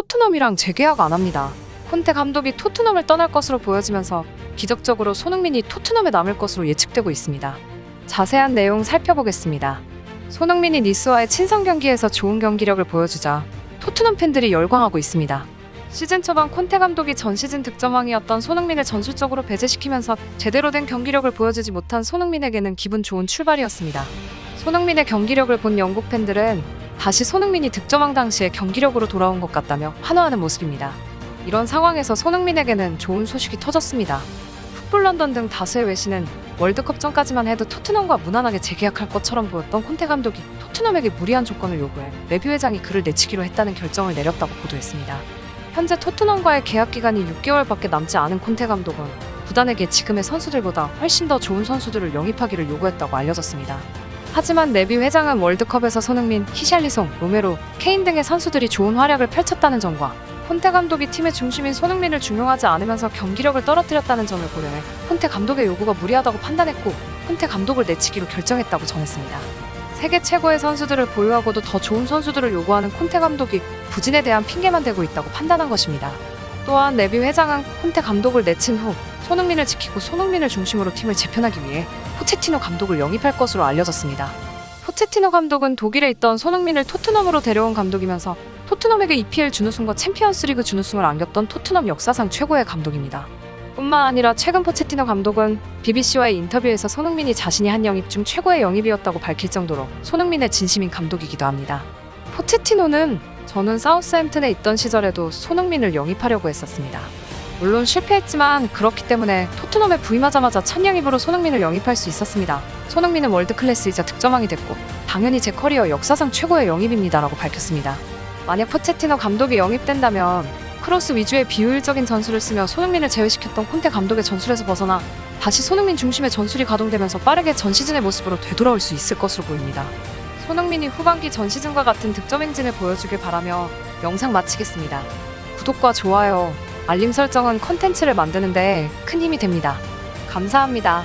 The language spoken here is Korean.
토트넘이랑 재계약 안 합니다. 콘테 감독이 토트넘을 떠날 것으로 보여지면서 기적적으로 손흥민이 토트넘에 남을 것으로 예측되고 있습니다. 자세한 내용 살펴보겠습니다. 손흥민이 니스와의 친선 경기에서 좋은 경기력을 보여주자 토트넘 팬들이 열광하고 있습니다. 시즌 초반 콘테 감독이 전 시즌 득점왕이었던 손흥민을 전술적으로 배제시키면서 제대로 된 경기력을 보여주지 못한 손흥민에게는 기분 좋은 출발이었습니다. 손흥민의 경기력을 본 영국 팬들은 다시 손흥민이 득점왕 당시의 경기력으로 돌아온 것 같다며 환호하는 모습입니다. 이런 상황에서 손흥민에게는 좋은 소식이 터졌습니다. 풋볼 런던 등 다수의 외신은 월드컵 전까지만 해도 토트넘과 무난하게 재계약할 것처럼 보였던 콘테 감독이 토트넘에게 무리한 조건을 요구해 레뷰 회장이 그를 내치기로 했다는 결정을 내렸다고 보도했습니다. 현재 토트넘과의 계약 기간이 6개월밖에 남지 않은 콘테 감독은 구단에게 지금의 선수들보다 훨씬 더 좋은 선수들을 영입하기를 요구했다고 알려졌습니다. 하지만 네비 회장은 월드컵에서 손흥민, 히샬리송, 로메로, 케인 등의 선수들이 좋은 활약을 펼쳤다는 점과 콘테 감독이 팀의 중심인 손흥민을 중용하지 않으면서 경기력을 떨어뜨렸다는 점을 고려해 콘테 감독의 요구가 무리하다고 판단했고 콘테 감독을 내치기로 결정했다고 전했습니다. 세계 최고의 선수들을 보유하고도 더 좋은 선수들을 요구하는 콘테 감독이 부진에 대한 핑계만 대고 있다고 판단한 것입니다. 또한 네비 회장은 콘테 감독을 내친 후 손흥민을 지키고 손흥민을 중심으로 팀을 재편하기 위해 포체티노 감독을 영입할 것으로 알려졌습니다. 포체티노 감독은 독일에 있던 손흥민을 토트넘으로 데려온 감독이면서 토트넘에게 EPL 준우승과 챔피언스리그 준우승을 안겼던 토트넘 역사상 최고의 감독입니다. 뿐만 아니라 최근 포체티노 감독은 BBC와의 인터뷰에서 손흥민이 자신이 한 영입 중 최고의 영입이었다고 밝힐 정도로 손흥민의 진심인 감독이기도 합니다. 포체티노는 저는 사우스햄튼에 있던 시절에도 손흥민을 영입하려고 했었습니다. 물론 실패했지만 그렇기 때문에 토트넘에 부임하자마자 첫 영입으로 손흥민을 영입할 수 있었습니다. 손흥민은 월드 클래스이자 득점왕이 됐고 당연히 제 커리어 역사상 최고의 영입입니다라고 밝혔습니다. 만약 포체티노 감독이 영입된다면 크로스 위주의 비효율적인 전술을 쓰며 손흥민을 제외시켰던 콘테 감독의 전술에서 벗어나 다시 손흥민 중심의 전술이 가동되면서 빠르게 전 시즌의 모습으로 되돌아올 수 있을 것으로 보입니다. 손흥민이 후반기 전 시즌과 같은 득점 행진을 보여주길 바라며 영상 마치겠습니다. 구독과 좋아요, 알림 설정은 컨텐츠를 만드는데 큰 힘이 됩니다. 감사합니다.